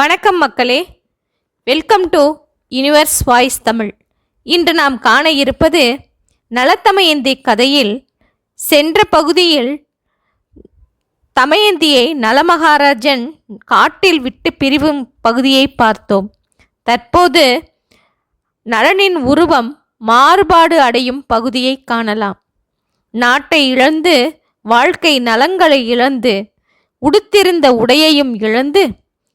வணக்கம் மக்களே. Welcome to universe voice Tamil இன்று நாம் காண இருப்பது நலத்தமயந்தி கதையில் சென்ற பகுதியில் தமயந்தியை நலமகாராஜன் காட்டில் விட்டு பிரிவும் பகுதியை பார்த்தோம். தற்போது நலனின் உருவம் மாறுபாடு அடையும் பகுதியை காணலாம். நாட்டை இழந்து வாழ்க்கை நலங்களை இழந்து உடுத்திருந்த உடையையும் இழந்து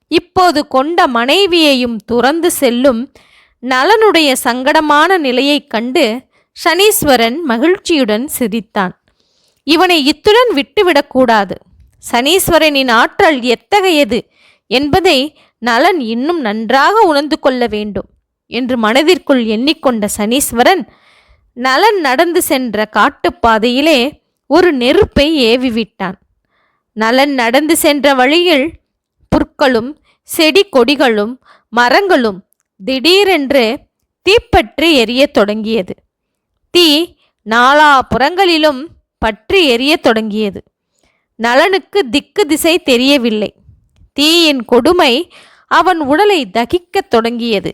இப்போது கொண்ட மனைவியையும் துறந்து செல்லும் நலனுடைய சங்கடமான நிலையைக் கண்டு சனீஸ்வரன் மகிழ்ச்சியுடன் சிரித்தான். இவனை இத்துடன் விட்டுவிடக்கூடாது சனீஸ்வரனின் ஆற்றல் எத்தகையது என்பதை நலன் இன்னும் நன்றாக உணர்ந்து கொள்ள வேண்டும் என்று மனதிற்குள் எண்ணிக்கொண்ட சனீஸ்வரன் நலன் நடந்து சென்ற காட்டுப்பாதையிலே ஒரு நெருப்பை ஏவிவிட்டான். நலன் நடந்து சென்ற வழியில் புற்களும் செடி கொடிகளும் மரங்களும் திடீரென்று தீப்பற்றி எரியத் தொடங்கியது. தீ நாலா புறங்களிலும் பற்றி எரிய தொடங்கியது. நலனுக்கு திக்கு திசை தெரியவில்லை. தீயின் கொடுமை அவன் உடலை தகிக்கத் தொடங்கியது.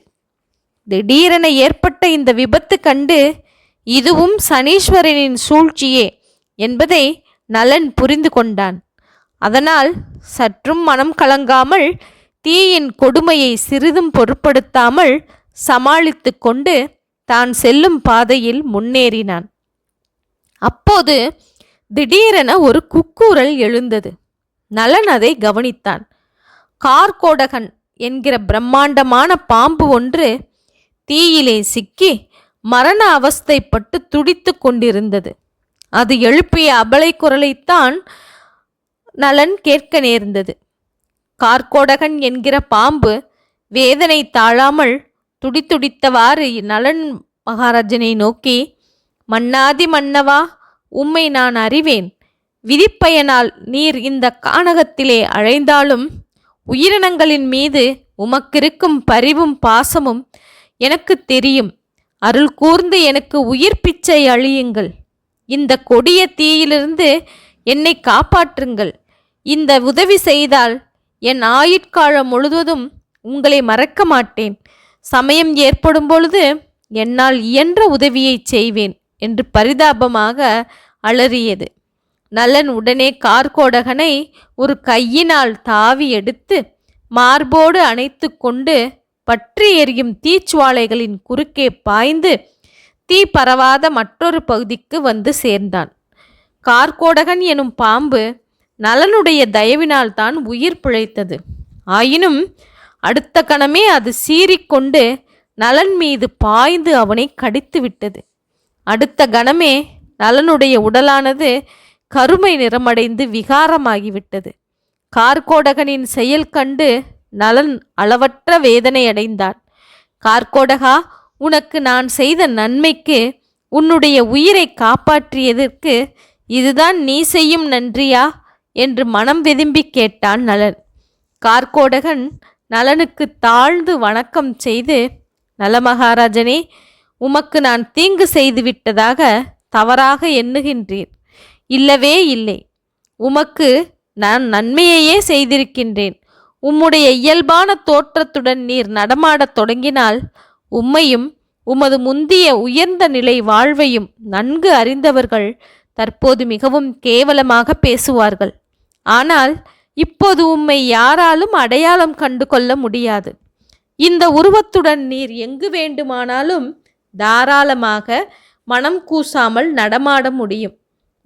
திடீரென ஏற்பட்ட இந்த விபத்து கண்டு இதுவும் சனீஸ்வரனின் சூழ்ச்சியே என்பதை நலன் புரிந்து கொண்டான். அதனால் சற்றும் மனம் கலங்காமல் தீயின் கொடுமையை சிறிதும் பொருட்படுத்தாமல் சமாளித்து கொண்டு தான் செல்லும் பாதையில் முன்னேறினான். அப்போது திடீரென ஒரு குக்கூரல் எழுந்தது. நலன் அதை கவனித்தான். கார்கோடகன் என்கிற பிரம்மாண்டமான பாம்பு ஒன்று தீயிலே சிக்கி மரண அவஸ்தைப்பட்டு துடித்து கொண்டிருந்தது. அது எழுப்பிய அபலை குரலைத்தான் நலன் கேட்க நேர்ந்தது. கார்கோடகன் என்கிற பாம்பு வேதனை தாழாமல் துடித்துடித்தவாறு நலன் மகாராஜனை நோக்கி மன்னாதி மன்னவா உம்மை நான் அறிவேன். விதிப்பயனால் நீர் இந்த கானகத்திலே அழைந்தாலும் உயிரினங்களின் மீது உமக்கிருக்கும் பரிவும் பாசமும் எனக்கு தெரியும். அருள் கூர்ந்து எனக்கு உயிர் பிச்சை அழியுங்கள். இந்த கொடிய தீயிலிருந்து என்னை காப்பாற்றுங்கள். இந்த உதவி செய்தால் என் ஆயுட்காலம் முழுவதும் உங்களை மறக்க மாட்டேன். சமயம் ஏற்படும் பொழுது என்னால் இயன்ற உதவியை செய்வேன் என்று பரிதாபமாக அலறியது. நலன் உடனே கார்கோடகனை ஒரு கையினால் தாவி எடுத்து மார்போடு அணைத்து கொண்டு பற்றி எரியும் தீச்சுவாலைகளின் குறுக்கே பாய்ந்து தீ பரவாத மற்றொரு பகுதிக்கு வந்து சேர்ந்தான். கார்கோடகன் எனும் பாம்பு நலனுடைய தயவினால் தான் உயிர் பிழைத்தது. ஆயினும் அடுத்த கணமே அது சீறிக்கொண்டு நலன் மீது பாய்ந்து அவனை கடித்து விட்டது. அடுத்த கணமே நலனுடைய உடலானது கருமை நிறமடைந்து விகாரமாகிவிட்டது கார்கோடகனின் செயல் கண்டு நலன் அளவற்ற வேதனை அடைந்தான் கார்கோடகா உனக்கு நான் செய்த நன்மைக்கு உன்னுடைய உயிரை காப்பாற்றியதற்கு இதுதான் நீ செய்யும் நன்றியா? என்று மனம் வெதும்பி கேட்டான் நலன். கார்கோடகன் நலனுக்கு தாழ்ந்து வணக்கம் செய்து நல மகாராஜனே உமக்கு நான் தீங்கு செய்து விட்டதாக தவறாக எண்ணுகின்றேன் இல்லவே இல்லை. உமக்கு நான் நன்மையையே செய்திருக்கின்றேன். உம்முடைய இயல்பான தோற்றத்துடன் நீர் நடமாடத் தொடங்கினால் உம்மையும் உமது முந்திய உயர்ந்த நிலை வாழ்வையும் நன்கு அறிந்தவர்கள் தற்போது மிகவும் கேவலமாக பேசுவார்கள். ஆனால் இப்போது உம்மை யாராலும் அடையாளம் கண்டு கொள்ள முடியாது. இந்த உருவத்துடன் நீர் எங்கு வேண்டுமானாலும் தாராளமாக மனம் கூசாமல் நடமாட முடியும்.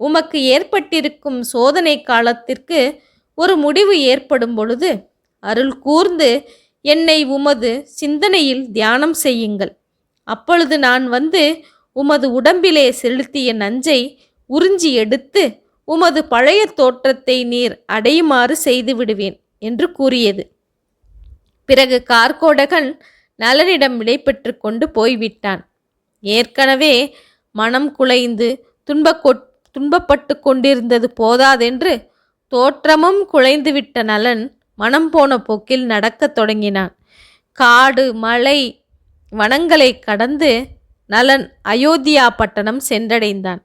உமக்கு ஏற்பட்டிருக்கும் சோதனை காலத்திற்கு ஒரு முடிவு ஏற்படும் பொழுது அருள் கூர்ந்து என்னை உமது சிந்தனையில் தியானம் செய்யுங்கள். அப்பொழுது நான் வந்து உமது உடம்பிலே செலுத்திய நஞ்சை உறிஞ்சி எடுத்து உமது பழைய தோற்றத்தை நீர் அடையுமாறு செய்து விடுவேன் என்று கூறியது. பிறகு கார்கோடகன் நலனிடம் விடைபெற்று கொண்டு போய்விட்டான். ஏற்கனவே மனம் குலைந்து துன்பக்கொட் துன்பப்பட்டு கொண்டிருந்தது போதாதென்று தோற்றமும் குலைந்துவிட்ட நலன் மனம் போன போக்கில் நடக்கத் தொடங்கினான். காடு மலை வனங்களை கடந்து நலன் அயோத்தியா பட்டணம் சென்றடைந்தான்.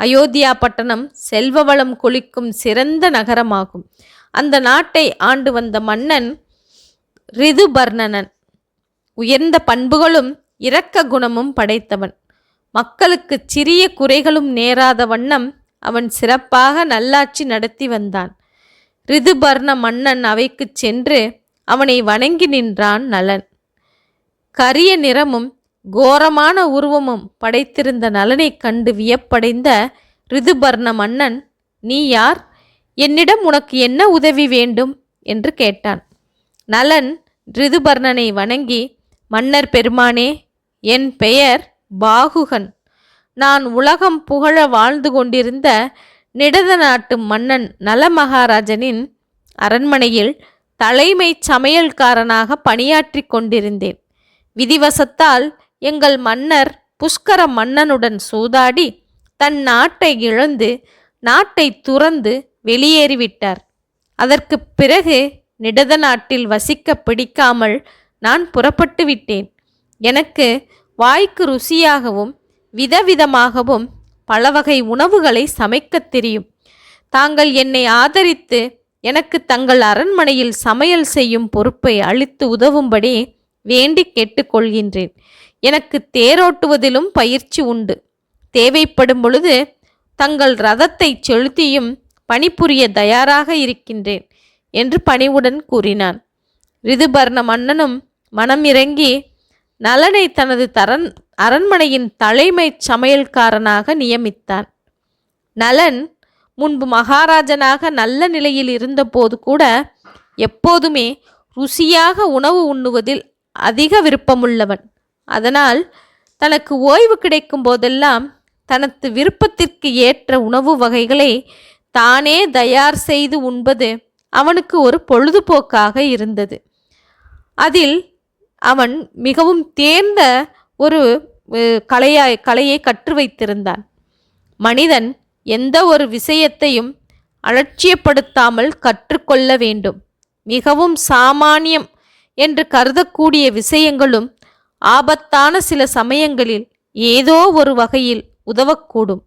அயோத்தியா பட்டணம் செல்வ வளம் கொளிக்கும் சிறந்த நகரமாகும். அந்த நாட்டை ஆண்டு வந்த மன்னன் ரிதுபர்ணனன். உயர்ந்த பண்புகளும் இரக்க குணமும் படைத்தவன். மக்களுக்கு சிறிய குறைகளும் நேராத வண்ணம் அவன் சிறப்பாக நல்லாட்சி நடத்தி வந்தான். ரிதுபர்ண மன்னன் அவைக்குச் சென்று அவனை வணங்கி நின்றான் நலன். கரிய நிறமும் கோரமான உருவமும் படைத்திருந்த நலனைக் கண்டு வியப்படைந்த ரிதுபர்ண மன்னன் நீ யார்? என்னிடம் உனக்கு என்ன உதவி வேண்டும்? என்று கேட்டான். நலன் ரிதுபர்ணனை வணங்கி மன்னர் பெருமானே என் பெயர் பாகுகன். நான் உலகம் புகழ வாழ்ந்து கொண்டிருந்த நிடத நாட்டு மன்னன் நலமகாராஜனின் அரண்மனையில் தலைமை சமையல்காரனாக பணியாற்றி கொண்டிருந்தேன். விதிவசத்தால் எங்கள் மன்னர் புஷ்கர மன்னனுடன் சூதாடி தன் நாட்டை இழந்து நாட்டை துறந்து வெளியேறிவிட்டார். அதற்கு பிறகு நிடத நாட்டில் வசிக்க பிடிக்காமல் நான் புறப்பட்டு விட்டேன். எனக்கு வாய்க்கு ருசியாகவும் விதவிதமாகவும் பல வகை உணவுகளை சமைக்கத் தெரியும். தாங்கள் என்னை ஆதரித்து எனக்கு தங்கள் அரண்மனையில் சமையல் செய்யும் பொறுப்பை அளித்து உதவும்படி வேண்டி கேட்டுக்கொள்கின்றேன் எனக்கு தேரோட்டுவதிலும் பயிற்சி உண்டு. தேவைப்படும் பொழுது தங்கள் ரதத்தை செலுத்தியும் பணிபுரிய தயாராக இருக்கின்றேன் என்று பணிவுடன் கூறினான். ரிதுபர்ண மன்னனும் மனம் இறங்கி நலனை தனது தரன் அரண்மனையின் தலைமை சமையல்காரனாக நியமித்தான். நலன் முன்பு மகாராஜனாக நல்ல நிலையில் இருந்தபோது கூட எப்போதுமே ருசியாக உணவு உண்ணுவதில் அதிக விருப்பமுள்ளவன். அதனால் தனக்கு ஓய்வு கிடைக்கும் போதெல்லாம் தனது விருப்பத்திற்கு ஏற்ற உணவு வகைகளை தானே தயார் செய்து உண்பது அவனுக்கு ஒரு பொழுதுபோக்காக இருந்தது. அதில் அவன் மிகவும் தேர்ந்த ஒரு கலையாய் கலையை கற்று வைத்திருந்தான். மனிதன் எந்த ஒரு விஷயத்தையும் அலட்சியப்படுத்தாமல் கற்றுக்கொள்ள வேண்டும். மிகவும் சாமானியம் என்று கருதக்கூடிய விஷயங்களும் ஆபத்தான சில சமயங்களில் ஏதோ ஒரு வகையில் உதவக்கூடும்.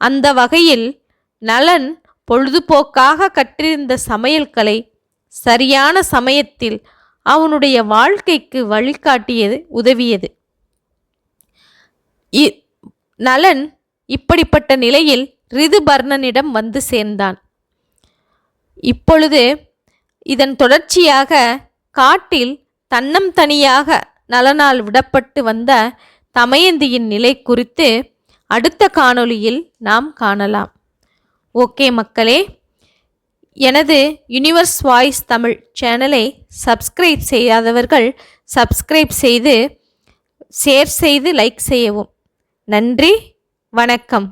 அந்த வகையில் நலன் பொழுதுபோக்காக கற்றிருந்த சமையல்களை சரியான சமயத்தில் அவனுடைய வாழ்க்கைக்கு வழிகாட்டியது உதவியது. நலன் இப்படிப்பட்ட நிலையில் ரிதுபர்ணனிடம் வந்து சேர்ந்தான். இப்பொழுது இதன் தொடர்ச்சியாக காட்டில் தன்னம் தனியாக நலனால் விடப்பட்டு வந்த தமயந்தியின் நிலை குறித்து அடுத்த காணொளியில் நாம் காணலாம். ஓகே மக்களே எனது யூனிவர்ஸ் வாய்ஸ் தமிழ் சேனலை சப்ஸ்கிரைப் செய்யாதவர்கள் சப்ஸ்கிரைப் செய்து ஷேர் செய்து லைக் செய்யவும். நன்றி வணக்கம்.